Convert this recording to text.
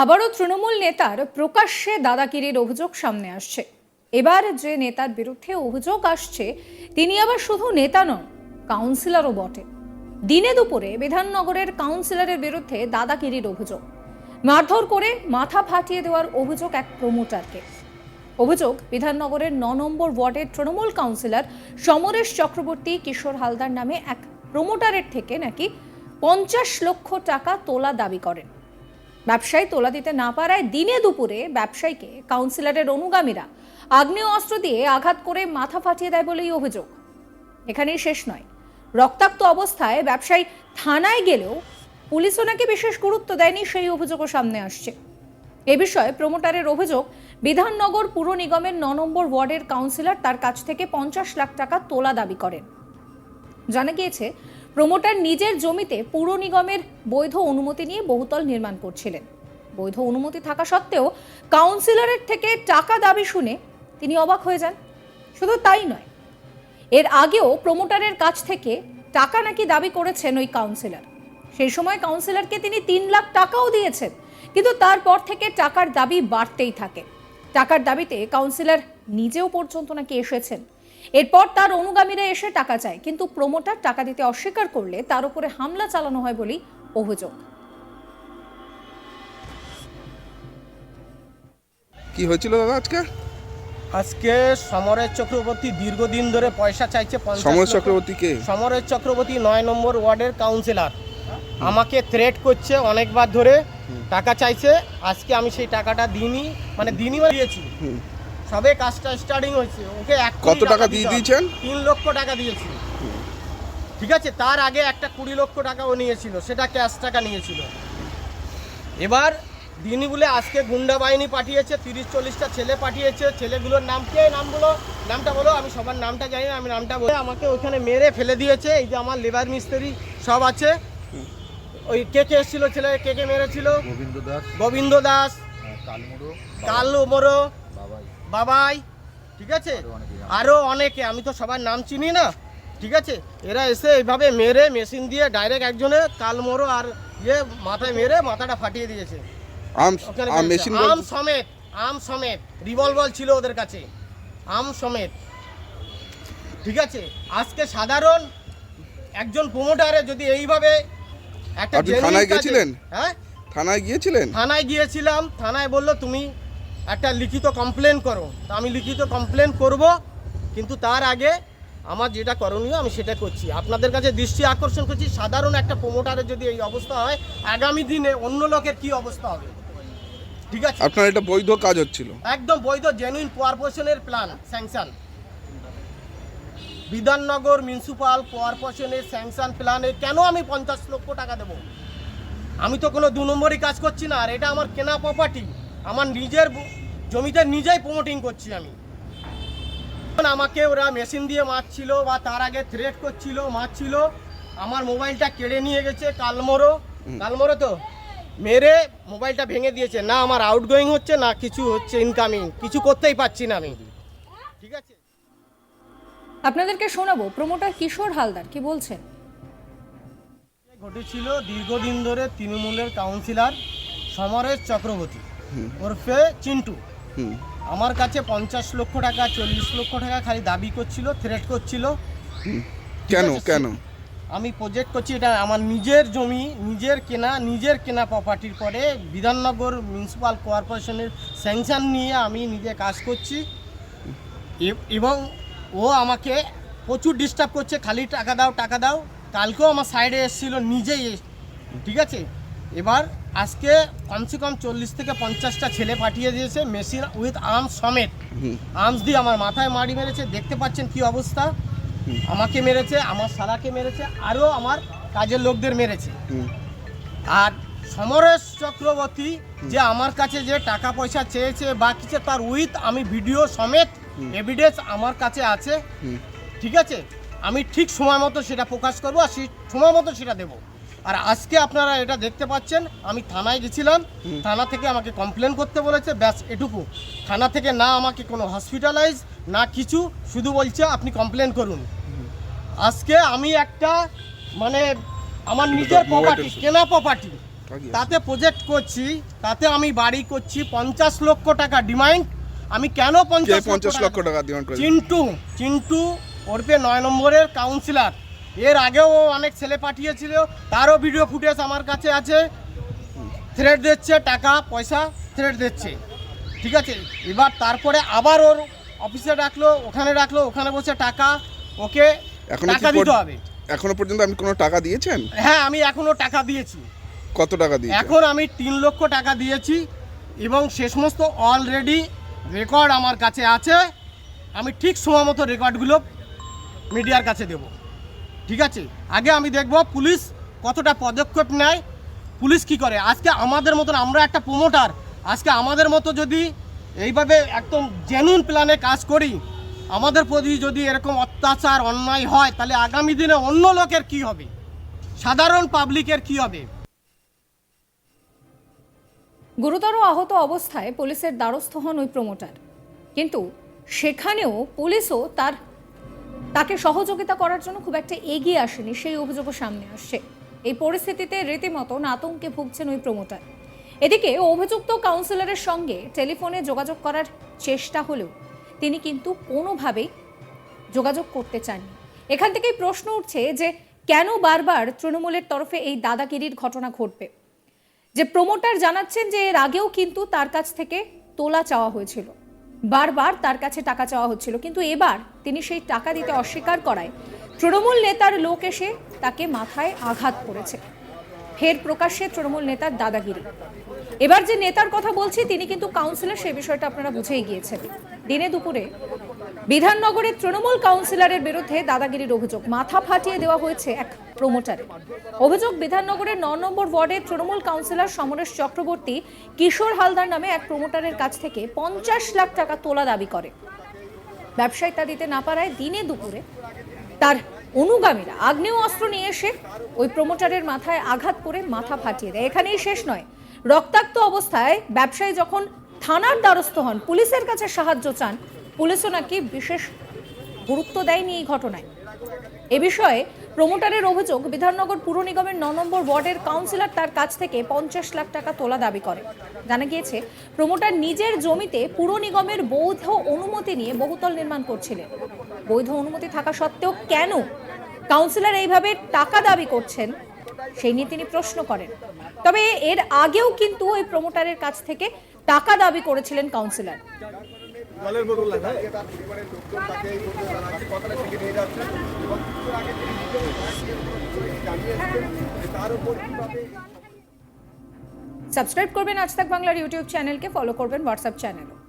আবারও তৃণমূল নেতার প্রকাশ্যে দাদাগিরির অভিযোগ সামনে আসছে। এবার যে নেতার বিরুদ্ধে অভিযোগ আসছে, তিনি আবার শুধু নেতা নন, কাউন্সিলরও বটে। দিনে দুপুরে বিধাননগরের কাউন্সিলরের বিরুদ্ধে দাদাগিরির অভিযোগ। মারধর করে মাথা ফাটিয়ে দেওয়ার অভিযোগ এক প্রমোটারকে। অভিযোগ, বিধাননগরের ন নম্বর ওয়ার্ডের তৃণমূল কাউন্সিলর সমরেশ চক্রবর্তী কিশোর হালদার নামে এক প্রমোটারের থেকে নাকি পঞ্চাশ লক্ষ টাকা তোলা দাবি করেন। ব্যবসায়ী তোলা দিতে না পারায় দিনে দুপুরে ব্যবসায়ীকে কাউন্সিলরের অনুগামীরা আগ্নেয় অস্ত্র দিয়ে আঘাত করে মাথা ফাটিয়ে দেয় বলেই অভিযোগ। এখানেই শেষ নয়। রক্তাক্ত অবস্থায় ব্যবসায়ী থানায় গেলেও পুলিশও নাকি বিশেষ গুরুত্ব দেয়নি সেই অভিযোগও সামনে আসছে। এ বিষয়ে প্রমোটারের অভিযোগ, বিধাননগর পুর নিগমের ন নম্বর ওয়ার্ডের কাউন্সিলর তার কাছ থেকে পঞ্চাশ লাখ টাকা তোলা দাবি করেন। জানা গিয়েছে প্রমোটার নিজের জমিতে পুর নিগমের বৈধ অনুমতি নিয়ে বহুতল নির্মাণ করছিলেন। বৈধ অনুমতি থাকা সত্ত্বেও কাউন্সিলরের থেকে টাকা দাবি শুনে তিনি অবাক হয়ে যান। শুধু তাই নয়, এর আগেও প্রমোটারের কাছ থেকে টাকা নাকি দাবি করেছেন ওই কাউন্সিলর। সেই সময় কাউন্সিলরকে তিনি তিন লাখ টাকাও দিয়েছেন, কিন্তু তারপর থেকে টাকার দাবি বাড়তেই থাকে। টাকার দাবিতে কাউন্সিলর নিজেও পর্যন্ত নাকি এসেছেন। এরপর তার অনুগামীরা এসে টাকা চায় কিন্তু প্রমোটার টাকা দিতে অস্বীকার করলে তার উপরে হামলা চালানো হয় বলেই অভিযোগ। কি হয়েছিল দাদা আজকে? আজকে সমরেশ চক্রবর্তী দীর্ঘদিন ধরে পয়সা চাইছে পঞ্চাশ সমর লক্ষ- চক্রবর্তী কে সমরেশ চক্রবর্তী নয় নম্বর ওয়ার্ডের কাউন্সিলর। আমাকে থ্রেট করছে অনেকবার ধরে টাকা চাইছে আজকে আমি সেই টাকাটা দিইনি মানে দিনই মানে দিয়েছি। হুম। সবে কাজটা স্টার্টিং হয়েছে। ওকে এক কত টাকা দিয়ে দিয়েছেন? তিন লক্ষ টাকা দিয়েছি। ঠিক আছে? তার আগে একটা কুড়ি লক্ষ টাকা ও নিয়েছিল। সেটা ক্যাশ টাকা নিয়েছিল। এবার দিনই বলে আজকে গুন্ডা বাহিনী পাঠিয়েছে তিরিশ চল্লিশটা ছেলে পাঠিয়েছে। ছেলেগুলোর নাম কে? নামগুলো নামটা বলো। আমি সবার নামটা জানি না আমি নামটা বলে। আমাকে ওখানে মেরে ফেলে দিয়েছে। এই যে আমার লেবার মিস্ত্রি সব আছে। ওই কে কে এসেছিল ছেলে? কে কে মেরেছিল? গোবিন্দ দাস। গোবিন্দ দাস কালমুড়ো কালু মোরো বাবাই। বাবাই ঠিক আছে? আরও অনেকে আরও অনেকে আমি তো সবার নাম চিনি না ঠিক আছে? এরা এসে এইভাবে মেরে মেশিন দিয়ে ডাইরেক্ট একজনে কালমোড়ো আর ইয়ে মাথায় মেরে মাথাটা ফাটিয়ে দিয়েছে। আম আম মেশিন আম সমেত আম সমেত রিভলভার ছিল ওদের কাছে। আম সমেত। ঠিক আছে? আজকে সাধারণ একজন প্রমোটারে যদি এইভাবে একটা থানায় গেছিলেন? হ্যাঁ? থানায় গিয়েছিলেন? থানায় গিয়েছিলাম থানায় বলল তুমি একটা লিখিত কমপ্লেন করো। তা আমি লিখিত কমপ্লেন করব কিন্তু তার আগে আমার যেটা করণীয় আমি সেটা করছি। আপনাদের কাছে দৃষ্টি আকর্ষণ করছি সাধারণ একটা প্রমোটারের যদি এই অবস্থা হয় আগামী দিনে অন্য লোকের কি অবস্থা হবে? ঠিক আছে? আপনার এটা বৈধ কাজ হচ্ছিল। একদম বৈধ জেনুইন কর্পোরেশনের প্ল্যান স্যাংশন বিধাননগর মিউনিসিপাল কর্পোরেশনের স্যাংশন প্ল্যানে কেন আমি পঞ্চাশ লক্ষ টাকা দেব? আমি তো কোনো দু নম্বরই কাজ করছি না আর এটা আমার কেনা প্রপার্টি আমার নিজের জমিতে নিজেই প্রমোটিং করছি আমি। এখন আমাকে ওরা মেশিন দিয়ে মারছিল বা তার আগে থ্রেট করছিল মারছিল আমার মোবাইলটা কেড়ে নিয়ে গেছে কালমোরো। কালমোরো তো মেরে মোবাইলটা ভেঙে দিয়েছে। না আমার আউটগোয়িং হচ্ছে না কিছু হচ্ছে ইনকামিং কিছু করতেই পারছি না আমি। ঠিক আছে? আপনাদেরকে শোনাবো প্রমোটার কিশোর হালদার কি বলছেন? ঘটেছিল দীর্ঘদিন ধরে তৃণমূলের কাউন্সিলর সমরেশ চক্রবর্তী। ওরফে চিন্টু। আমার কাছে পঞ্চাশ লক্ষ টাকা চল্লিশ লক্ষ টাকা খালি দাবি করছিল থ্রেট করছিল। কেন কেন? আমি প্রজেক্ট করছি এটা আমার নিজের জমি নিজের কেনা নিজের কেনা প্রপার্টির পরে বিধাননগর মিউনিসিপাল কর্পোরেশনের স্যাংশন নিয়ে আমি নিজে কাজ করছি। এবং ও আমাকে প্রচুর ডিস্টার্ব করছে খালি টাকা দাও টাকা দাও। কালকেও আমার সাইডে এসেছিল নিজেই ঠিক আছে? এবার আজকে কমসে কম চল্লিশ থেকে পঞ্চাশটা ছেলে পাঠিয়ে দিয়েছে মেশিন উইথ আর্মস সমেত। আর্মস দিয়ে আমার মাথায় মারি মেরেছে দেখতে পাচ্ছেন কি অবস্থা? আমাকে মেরেছে আমার সালাকে মেরেছে আরও আমার কাজের লোকদের মেরেছে। আর সমরেশ চক্রবর্তী যে আমার কাছে যে টাকা পয়সা চেয়েছে বা কিছু তার উইথ আমি ভিডিও সমেত এভিডেন্স আমার কাছে আছে। ঠিক আছে? আমি ঠিক সময় মতো সেটা প্রকাশ করব আর সেই সময় মতো সেটা দেবো। আর আজকে আপনারা এটা দেখতে পাচ্ছেন আমি থানায় গেছিলাম থানা থেকে আমাকে কমপ্লেন করতে বলেছে ব্যাস এটুকু। থানা থেকে না আমাকে কোনো হসপিটালাইজ না কিছু শুধু বলছে আপনি কমপ্লেন করুন। আজকে আমি একটা মানে আমার নিজের প্রপার্টি। কেনা প্রপার্টি তাতে প্রজেক্ট করছি তাতে আমি বাড়ি করছি পঞ্চাশ লক্ষ টাকা ডিমান্ড আমি কেন পঞ্চাশ পঞ্চাশ লক্ষ টাকা ডিমান্ড চিন্টু চিন্টু ওরপে নয় নম্বরের কাউন্সিলর এর আগেও অনেক ছেলে পাঠিয়েছিল তারও ভিডিও ফুটেজ আমার কাছে আছে। থ্রেড দিচ্ছে টাকা পয়সা থ্রেড দিচ্ছে। ঠিক আছে? এবার তারপরে আবার ওর অফিসে ডাকলো ওখানে ডাকলো ওখানে বসে টাকা ওকে এখনও টাকা দিতে হবে। এখনও পর্যন্ত আপনি কোনো টাকা দিয়েছেন? হ্যাঁ আমি এখনও টাকা দিয়েছি। কত টাকা দিয়েছেন? এখন আমি তিন লক্ষ টাকা দিয়েছি এবং সে সমস্ত অলরেডি রেকর্ড আমার কাছে আছে। আমি ঠিক সময় মতো রেকর্ডগুলো মিডিয়ার কাছে দেব। ঠিক আছে? আগে আমি দেখব পুলিশ কতটা পদক্ষেপ নেয়। পুলিশ কি করে? আজকে আমাদের মতন আমরা একটা প্রমোটার আজকে আমাদের মতো যদি এইভাবে একদম জেনুইন প্ল্যানে কাজ করি, আমাদের প্রতি যদি এরকম অত্যাচার, অন্যায় হয়, তাহলে আগামী দিনে অন্য লোকের কি হবে? সাধারণ পাবলিকের কি হবে? গুরুতর আহত অবস্থায় পুলিশের দ্বারস্থ হন ওই প্রমোটার কিন্তু সেখানেও পুলিশও তার তাকে সহযোগিতা করার জন্য খুব একটা এগিয়ে আসেনি, সেই অভিযোগও সামনে আসছে। এই পরিস্থিতিতে রীতিমতন আতঙ্কে ভুগছেন ওই প্রমোটার। এদিকে অভিযুক্ত কাউন্সিলরের সঙ্গে টেলিফোনে যোগাযোগ করার চেষ্টা হলেও তিনি কিন্তু কোনোভাবেই যোগাযোগ করতে চাননি। এখান থেকেই প্রশ্ন উঠছে যে কেন বারবার তৃণমূলের তরফে এই দাদাগিরির ঘটনা ঘটবে? যে প্রমোটার জানাচ্ছেন যে এর আগেও কিন্তু তার কাছ থেকে তোলা চাওয়া হয়েছিল। বারবার তার কাছে টাকা চাওয়া হচ্ছিল। কিন্তু এবার তিনি সেই টাকা দিতে অস্বীকার করায়। তৃণমূল নেতার লোক এসে তাকে মাথায় আঘাত করেছে। ফের প্রকাশ্যে তৃণমূল নেতার দাদাগিরি। এবার যে নেতার কথা বলছি, তিনি কিন্তু কাউন্সিলর সে বিষয়টা আপনারা বুঝেই গিয়েছেন দিনে দুপুরে বিধাননগরের তৃণমূল কাউন্সিলরের বিরুদ্ধে দাদাগিরির অভিযোগ। মাথা ফাটিয়ে দেওয়া হয়েছে এক প্রমোটারে। অভিযোগ, বিধাননগরের ন নম্বর ওয়ার্ডের তৃণমূল কাউন্সিলর সমরেশ চক্রবর্তী কিশোর হালদার নামে এক প্রমোটারের কাছ থেকে পঞ্চাশ লাখ টাকা তোলা দাবি করে। ব্যবসায়ী তা দিতে না পারায় দিনে দুপুরে তার অনুগামীরা আগ্নেয় অস্ত্র নিয়ে এসে ওই প্রমোটারের মাথায় আঘাত করে মাথা ফাটিয়ে দেয়। এখানেই শেষ নয়। রক্তাক্ত অবস্থায় ব্যবসায়ী যখন থানার দ্বারস্থ হন, পুলিশের কাছে সাহায্য চান, পুলিশও নাকি বিশেষ গুরুত্ব দেয়নি এই ঘটনায়। এ বিষয়ে প্রমোটারের অভিযোগ, বিধাননগর পুর নিগমের ন নম্বর ওয়ার্ডের কাউন্সিলর তার কাছ থেকে পঞ্চাশ লাখ টাকা তোলা দাবি করে। জানা গিয়েছে, প্রমোটার নিজের জমিতে পুর নিগমের বৈধ অনুমতি নিয়ে বহুতল নির্মাণ করছিলেন। বৈধ অনুমতি থাকা সত্ত্বেও কেন কাউন্সিলর এইভাবে টাকা দাবি করছেন, সেই নিয়ে তিনি প্রশ্ন করেন। তবে এর আগেও কিন্তু ওই প্রমোটারের কাছ থেকে টাকা দাবি করেছিলেন কাউন্সিলর সাবস্ক্রাইব করবেন আজ তাক বাংলার ইউটিউব চ্যানেলকে ফলো করবেন হোয়াটসঅ্যাপ চ্যানেলও